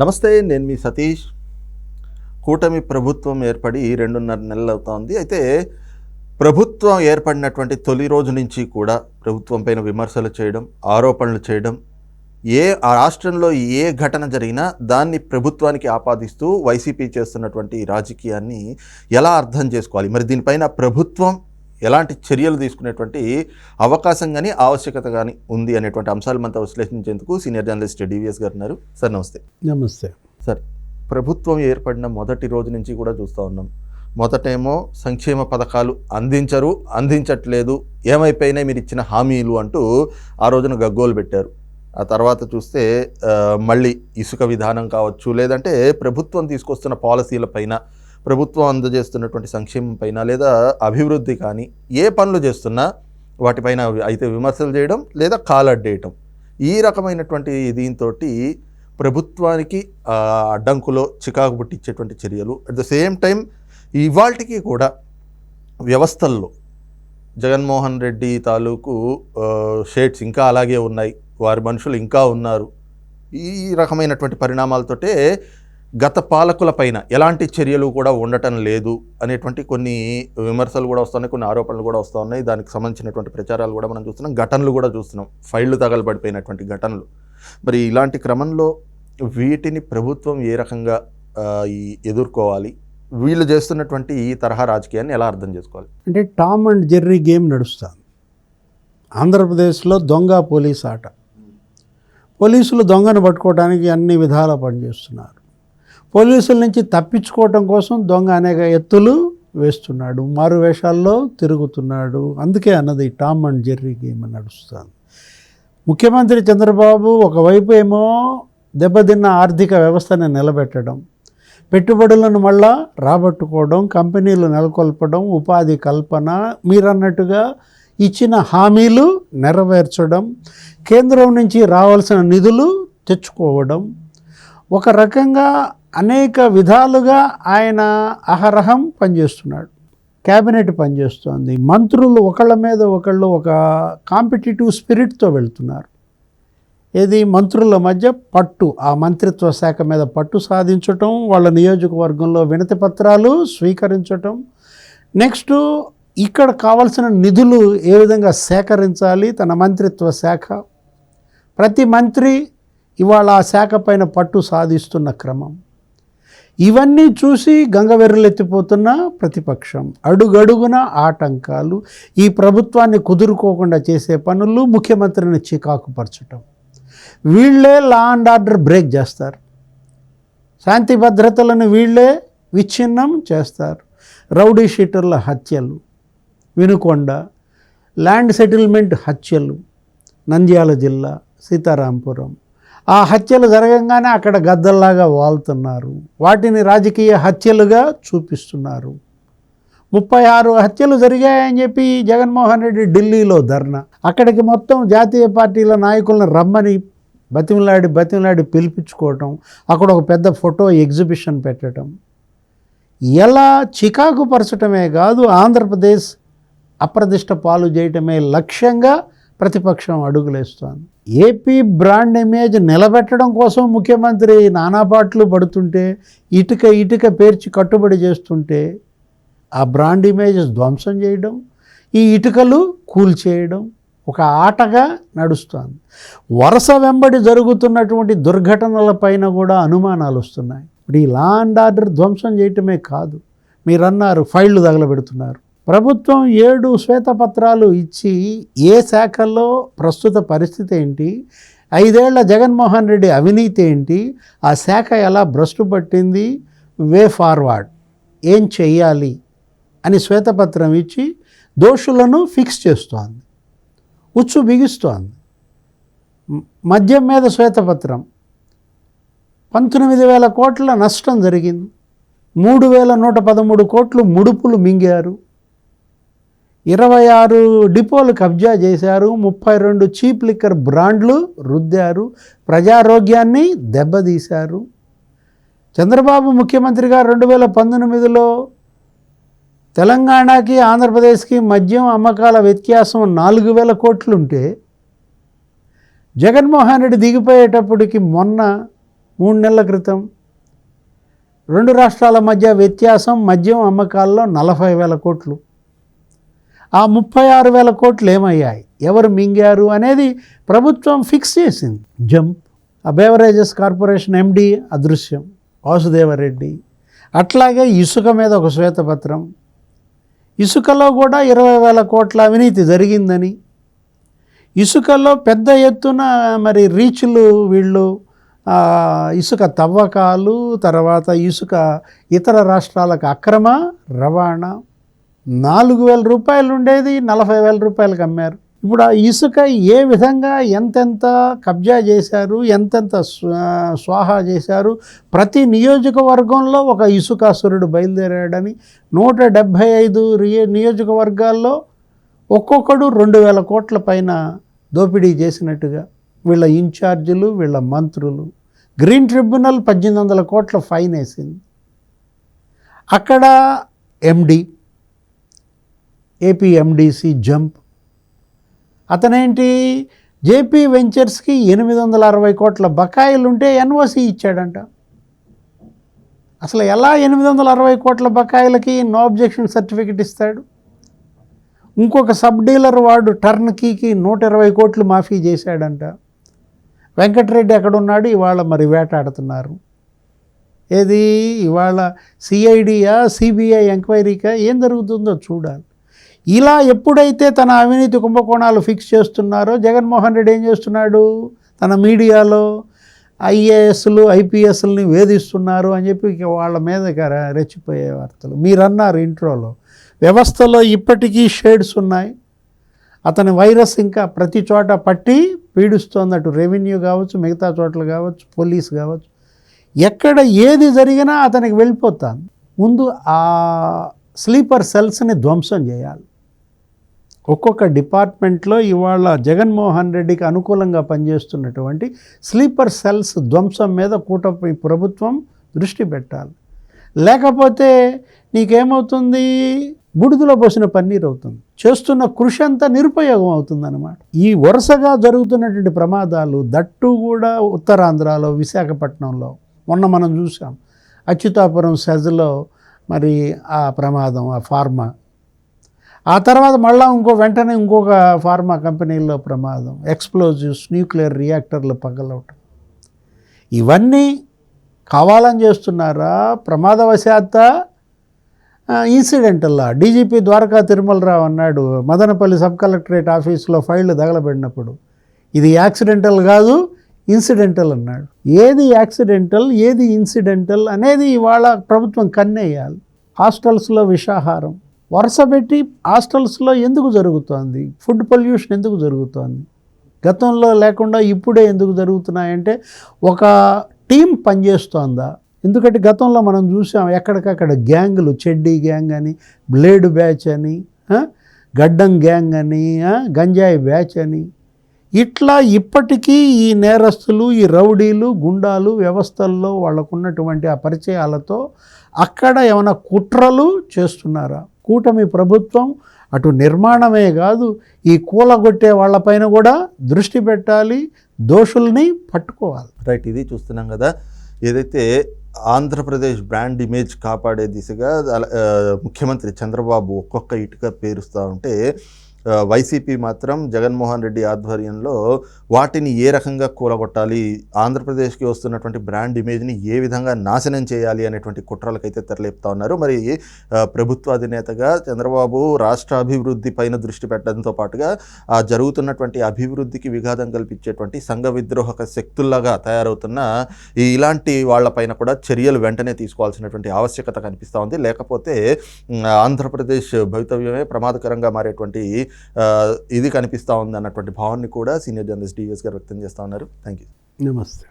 నమస్తే నేను మీ సతీష్. కూటమి ప్రభుత్వం ఏర్పడి రెండున్నర నెలలు అవుతోంది. అయితే ప్రభుత్వం ఏర్పడినటువంటి తొలి రోజు నుంచి కూడా ప్రభుత్వం పైన విమర్శలు చేయడం ఆరోపణలు చేయడం ఏ ఆ రాష్ట్రంలో ఏ ఘటన జరిగినా దాన్ని ప్రభుత్వానికి ఆపాదిస్తూ వైసీపీ చేస్తున్నటువంటి రాజకీయాన్ని ఎలా అర్థం చేసుకోవాలి? మరి దీనిపైన ప్రభుత్వం ఎలాంటి చర్యలు తీసుకునేటువంటి అవకాశం కానీ ఆవశ్యకత కానీ ఉంది అనేటువంటి అంశాలు మనతో విశ్లేషించేందుకు సీనియర్ జర్నలిస్ట్ డివిఎస్ గారు ఉన్నారు. సార్ నమస్తే. నమస్తే. సార్ ప్రభుత్వం ఏర్పడిన మొదటి రోజు నుంచి కూడా చూస్తూ ఉన్నాం. మొదటేమో సంక్షేమ పథకాలు అందించరు అందించట్లేదు ఏమైపోయినాయి మీరు ఇచ్చిన హామీలు అంటూ ఆ రోజున గగ్గోలు పెట్టారు. ఆ తర్వాత చూస్తే మళ్ళీ ఇసుక విధానం కావచ్చు లేదంటే ప్రభుత్వం తీసుకొస్తున్న పాలసీలపైన ప్రభుత్వం అందజేస్తున్నటువంటి సంక్షేమం పైన లేదా అభివృద్ధి కానీ ఏ పనులు చేస్తున్నా వాటిపైన అయితే విమర్శలు చేయడం లేదా కాలడ్డేయటం. ఈ రకమైనటువంటి దీంతో ప్రభుత్వానికి అడ్డంకులో చికాకు పుట్టించేటువంటి చర్యలు. అట్ ద సేమ్ టైం ఇవాళకి కూడా వ్యవస్థల్లో జగన్మోహన్ రెడ్డి తాలూకు షేడ్స్ ఇంకా అలాగే ఉన్నాయి. వారి మనుషులు ఇంకా ఉన్నారు. ఈ రకమైనటువంటి పరిణామాలతోటే గత పాలకుల పైన ఎలాంటి చర్యలు కూడా ఉండటం లేదు అనేటువంటి కొన్ని విమర్శలు కూడా వస్తున్నాయి కొన్ని ఆరోపణలు కూడా వస్తూ ఉన్నాయి దానికి సంబంధించినటువంటి ప్రచారాలు కూడా మనం చూస్తున్నాం. ఘటనలు కూడా చూస్తున్నాం. ఫైళ్ళు తగలబడిపోయినటువంటి ఘటనలు. మరి ఇలాంటి క్రమంలో వీటిని ప్రభుత్వం ఏ రకంగా ఈ ఎదుర్కోవాలి? వీళ్ళు చేస్తున్నటువంటి ఈ తరహా రాజకీయాన్ని ఎలా అర్థం చేసుకోవాలి? అంటే టామ్ అండ్ జెర్రీ గేమ్ నడుస్తుంది. ఆంధ్రప్రదేశ్లో దొంగ పోలీస్ ఆట. పోలీసులు దొంగను పట్టుకోవడానికి అన్ని విధాలా పనిచేస్తున్నారు. పోలీసుల నుంచి తప్పించుకోవటం కోసం దొంగ అనేక ఎత్తులు వేస్తున్నాడు. మారు వేషాల్లో తిరుగుతున్నాడు. అందుకే అన్నది టామ్ అండ్ జెర్రీ గేమ్ అని నడుస్తుంది. ముఖ్యమంత్రి చంద్రబాబు ఒకవైపు ఏమో దెబ్బతిన్న ఆర్థిక వ్యవస్థను నిలబెట్టడం పెట్టుబడులను మళ్ళా రాబట్టుకోవడం కంపెనీలు నెలకొల్పడం ఉపాధి కల్పన మీరన్నట్టుగా ఇచ్చిన హామీలు నెరవేర్చడం కేంద్రం నుంచి రావాల్సిన నిధులు తెచ్చుకోవడం ఒక రకంగా అనేక విధాలుగా ఆయన అహరహం పనిచేస్తున్నాడు. క్యాబినెట్ పనిచేస్తోంది. మంత్రులు ఒకళ్ళ మీద ఒకళ్ళు ఒక కాంపిటేటివ్ స్పిరిట్తో వెళ్తున్నారు. ఏది మంత్రుల మధ్య పట్టు ఆ మంత్రిత్వ శాఖ మీద పట్టు సాధించటం వాళ్ళ నియోజకవర్గంలో వినతి పత్రాలు స్వీకరించటం. నెక్స్ట్ ఇక్కడ కావాల్సిన నిధులు ఏ విధంగా సేకరించాలి తన మంత్రిత్వ శాఖ? ప్రతి మంత్రి ఇవాళ ఆ శాఖ పైన పట్టు సాధిస్తున్న క్రమం. ఇవన్నీ చూసి గంగవెర్రలెత్తిపోతున్న ప్రతిపక్షం. అడుగడుగున ఆటంకాలు ఈ ప్రభుత్వాన్ని కుదురుకోకుండా చేసే పనులు ముఖ్యమంత్రిని చికాకుపరచటం వీళ్ళే లా అండ్ ఆర్డర్ బ్రేక్ చేస్తారు. శాంతి భద్రతలను వీళ్ళే విచ్ఛిన్నం చేస్తారు. రౌడీ షీటర్ల హత్యలు వినుకొండ ల్యాండ్ సెటిల్మెంట్ హత్యలు నంద్యాల జిల్లా సీతారాంపురం ఆ హత్యలు జరగంగానే అక్కడ గద్దల్లాగా వాళ్తున్నారు. వాటిని రాజకీయ హత్యలుగా చూపిస్తున్నారు. ముప్పై ఆరు హత్యలు జరిగాయని చెప్పి జగన్మోహన్ రెడ్డి ఢిల్లీలో ధర్నా. అక్కడికి మొత్తం జాతీయ పార్టీల నాయకులను రమ్మని బతిమలాడి బతిమలాడి పిలిపించుకోవటం అక్కడ ఒక పెద్ద ఫోటో ఎగ్జిబిషన్ పెట్టడం ఎలా చికాకు పరచటమే కాదు ఆంధ్రప్రదేశ్ అప్రదిష్ట పాలు చేయటమే లక్ష్యంగా ప్రతిపక్షం అడుగులేస్తోంది. ఏపీ బ్రాండ్ ఇమేజ్ నిలబెట్టడం కోసం ముఖ్యమంత్రి నానాపాట్లు పడుతుంటే ఇటుక ఇటుక పేర్చి కట్టుబడి చేస్తుంటే ఆ బ్రాండ్ ఇమేజ్ ధ్వంసం చేయడం ఈ ఇటుకలు కూల్చేయడం ఒక ఆటగా నడుస్తోంది. వరుస వెంబడి జరుగుతున్నటువంటి దుర్ఘటనల పైన కూడా అనుమానాలు వస్తున్నాయి. ఇప్పుడు ఈ లా అండ్ ఆర్డర్ ధ్వంసం చేయటమే కాదు. మీరు అన్నారు ఫైళ్ళు తగలబెడుతున్నారు. ప్రభుత్వం ఏడు శ్వేతపత్రాలు ఇచ్చి ఏ శాఖల్లో ప్రస్తుత పరిస్థితి ఏంటి? ఐదేళ్ళ జగన్మోహన్ రెడ్డి అవినీతి ఏంటి? ఆ శాఖ ఎలా భ్రష్టు పట్టింది? వే ఫార్వర్డ్ ఏం చెయ్యాలి? అని శ్వేతపత్రం ఇచ్చి దోషులను ఫిక్స్ చేస్తోంది. ఉచ్చు బిగిస్తోంది. మద్యం మీద శ్వేతపత్రం. పంతొమ్మిది వేల కోట్ల నష్టం జరిగింది. మూడు వేల నూట పదమూడు కోట్లు ముడుపులు మింగారు. ఇరవై ఆరు డిపోలు కబ్జా చేశారు ముప్పై రెండు చీప్ లిక్కర్ బ్రాండ్లు రుద్దారు ప్రజారోగ్యాన్ని దెబ్బతీశారు. చంద్రబాబు ముఖ్యమంత్రిగా రెండు వేల పంతొమ్మిదిలో తెలంగాణకి ఆంధ్రప్రదేశ్కి మద్యం అమ్మకాల వ్యత్యాసం నాలుగు వేల కోట్లుంటే జగన్మోహన్ రెడ్డి దిగిపోయేటప్పటికి మొన్న మూడు నెలల క్రితం రెండు రాష్ట్రాల మధ్య వ్యత్యాసం మద్యం అమ్మకాల్లో నలభై వేల కోట్లు. ఆ ముప్పై ఆరు వేల కోట్లు ఏమయ్యాయి? ఎవరు మింగారు అనేది ప్రభుత్వం ఫిక్స్ చేసింది. జంప్ ఆ బేవరేజెస్ కార్పొరేషన్ ఎండి అదృశ్యం వాసుదేవరెడ్డి. అట్లాగే ఇసుక మీద ఒక శ్వేతపత్రం. ఇసుకలో కూడా ఇరవై వేల కోట్ల అవినీతి జరిగిందని. ఇసుకలో పెద్ద ఎత్తున మరి రీచ్లు వీళ్ళు ఇసుక తవ్వకాలు తర్వాత ఇసుక ఇతర రాష్ట్రాలకు అక్రమ రవాణా నాలుగు వేల రూపాయలు ఉండేది నలభై వేల రూపాయలకు అమ్మారు. ఇప్పుడు ఆ ఇసుక ఏ విధంగా ఎంతెంత కబ్జా చేశారు ఎంతెంత స్వా- స్వాహా చేశారు ప్రతి నియోజకవర్గంలో ఒక ఇసుకాసురుడు బయలుదేరాడని నూట డెబ్భై ఐదు రియే- నియోజకవర్గాల్లో ఒక్కొక్కడు రెండు వేల కోట్ల పైన దోపిడీ చేసినట్టుగా వీళ్ళ ఇన్ఛార్జీలు వీళ్ళ మంత్రులు. గ్రీన్ ట్రిబ్యునల్ పద్దెనిమిది వందల కోట్ల ఫైన్ వేసింది. అక్కడ ఎండి ఏపీఎండిసి జంప్. అతనేంటి? జేపీ వెంచర్స్కి ఎనిమిది వందల అరవై కోట్ల బకాయిలు ఉంటే ఎన్ఓసి ఇచ్చాడంట. అసలు ఎలా ఎనిమిది వందల అరవై కోట్ల బకాయిలకి నో అబ్జెక్షన్ సర్టిఫికెట్ ఇస్తాడు? ఇంకొక సబ్ డీలర్ వాడు టర్న్కీకి నూట ఇరవై కోట్లు మాఫీ చేశాడంట. వెంకటరెడ్డి ఎక్కడున్నాడు? ఇవాళ మరి వేటాడుతున్నారు. ఏది? ఇవాళ సిఐడియా సిబిఐ ఎంక్వైరీకా? ఏం జరుగుతుందో చూడాలి. ఇలా ఎప్పుడైతే తన అవినీతి కుంభకోణాలు ఫిక్స్ చేస్తున్నారో జగన్మోహన్ రెడ్డి ఏం చేస్తున్నాడు? తన మీడియాలో ఐఏఎస్లు ఐపీఎస్లని వేధిస్తున్నారు అని చెప్పి ఇక వాళ్ళ మీద రెచ్చిపోయే వార్తలు. మీరు అన్నారు ఇంట్రోలో. వ్యవస్థలో ఇప్పటికీ షేడ్స్ ఉన్నాయి. అతని వైరస్ ఇంకా ప్రతి చోట పట్టి పీడిస్తోంది రెవెన్యూ కావచ్చు మిగతా చోట్ల కావచ్చు పోలీస్ కావచ్చు. ఎక్కడ ఏది జరిగినా అతనికి వెళ్ళిపోతాను ముందు ఆ స్లీపర్ సెల్స్ని ధ్వంసం చేయాలి. ఒక్కొక్క డిపార్ట్మెంట్లో ఇవాళ జగన్మోహన్ రెడ్డికి అనుకూలంగా పనిచేస్తున్నటువంటి స్లీపర్ సెల్స్ ధ్వంసం మీద కూటమి ప్రభుత్వం దృష్టి పెట్టాలి. లేకపోతే నీకేమవుతుంది? బుడిదలో పోసిన పన్నీర్ అవుతుంది. చేస్తున్న కృషి అంతా నిరుపయోగం అవుతుందన్నమాట. ఈ వరుసగా జరుగుతున్నటువంటి ప్రమాదాలు దట్టు కూడా ఉత్తరాంధ్రలో విశాఖపట్నంలో మొన్న మనం చూసాం అచ్యుతాపురం సెజ్లో మరి ఆ ప్రమాదం ఆ ఫార్మా ఆ తర్వాత మళ్ళా ఇంకో వెంటనే ఇంకొక ఫార్మా కంపెనీల్లో ప్రమాదం. ఎక్స్ప్లోజివ్స్ న్యూక్లియర్ రియాక్టర్లు పగలవటం ఇవన్నీ కావాలని చేస్తున్నారా? ప్రమాదవశాత్త? ఇన్సిడెంటల్లా. డీజీపీ ద్వారకా తిరుమలరావు అన్నాడు మదనపల్లి సబ్ కలెక్టరేట్ ఆఫీస్లో ఫైళ్ళు తగలబడినప్పుడు. ఇది యాక్సిడెంటల్ కాదు ఇన్సిడెంటల్ అన్నాడు. ఏది యాక్సిడెంటల్ ఏది ఇన్సిడెంటల్ అనేది ఇవాళ ప్రభుత్వం కన్నేయాలి. హాస్టల్స్లో విషాహారం. వరుస పెట్టి హాస్టల్స్లో ఎందుకు జరుగుతోంది? ఫుడ్ పొల్యూషన్ ఎందుకు జరుగుతోంది? గతంలో లేకుండా ఇప్పుడే ఎందుకు జరుగుతున్నాయంటే ఒక టీం పనిచేస్తోందా? ఎందుకంటే గతంలో మనం చూసాం ఎక్కడికక్కడ గ్యాంగులు చెడ్డీ గ్యాంగ్ అని బ్లేడ్ బ్యాచ్ అని గడ్డం గ్యాంగ్ అని గంజాయి బ్యాచ్ అని. ఇట్లా ఇప్పటికీ ఈ నేరస్తులు ఈ రౌడీలు గుండాలు వ్యవస్థల్లో వాళ్ళకున్నటువంటి ఆ పరిచయాలతో అక్కడ ఏమైనా కుట్రలు చేస్తున్నారా? కూటమి ప్రభుత్వం అటు నిర్మాణమే కాదు ఈ కూలగొట్టే వాళ్ళపైన కూడా దృష్టి పెట్టాలి దోషుల్ని పట్టుకోవాలి. రైట్ ఇది చూస్తున్నాం కదా. ఏదైతే ఆంధ్రప్రదేశ్ బ్రాండ్ ఇమేజ్ కాపాడే దిశగా ముఖ్యమంత్రి చంద్రబాబు ఒక్కొక్క ఇటుక పేరుస్తూ ఉంటే వైసీపీ మాత్రం జగన్మోహన్ రెడ్డి ఆధ్వర్యంలో వాటిని ఏ రకంగా కూలగొట్టాలి ఆంధ్రప్రదేశ్కి వస్తున్నటువంటి బ్రాండ్ ఇమేజ్ని ఏ విధంగా నాశనం చేయాలి అనేటువంటి కుట్రలకైతే తెరలేపుతా ఉన్నారు. మరి ప్రభుత్వ అధినేతగా చంద్రబాబు రాష్ట్ర అభివృద్ధి పైన దృష్టి పెట్టడంతో పాటుగా ఆ జరుగుతున్నటువంటి అభివృద్ధికి విఘాతం కల్పించేటువంటి సంఘ విద్రోహక శక్తుల్లాగా తయారవుతున్న ఈ ఇలాంటి వాళ్ళపైన కూడా చర్యలు వెంటనే తీసుకోవాల్సినటువంటి ఆవశ్యకత కనిపిస్తూ ఉంది. లేకపోతే ఆంధ్రప్రదేశ్ భవితవ్యమే ప్రమాదకరంగా మారేటువంటి ఇది కనిపిస్తూ ఉంది అన్నటువంటి భావాన్ని కూడా సీనియర్ జర్నలిస్ట్ డివిఎస్ గారు వ్యక్తం చేస్తూ ఉన్నారు. థ్యాంక్ యూ నమస్తే.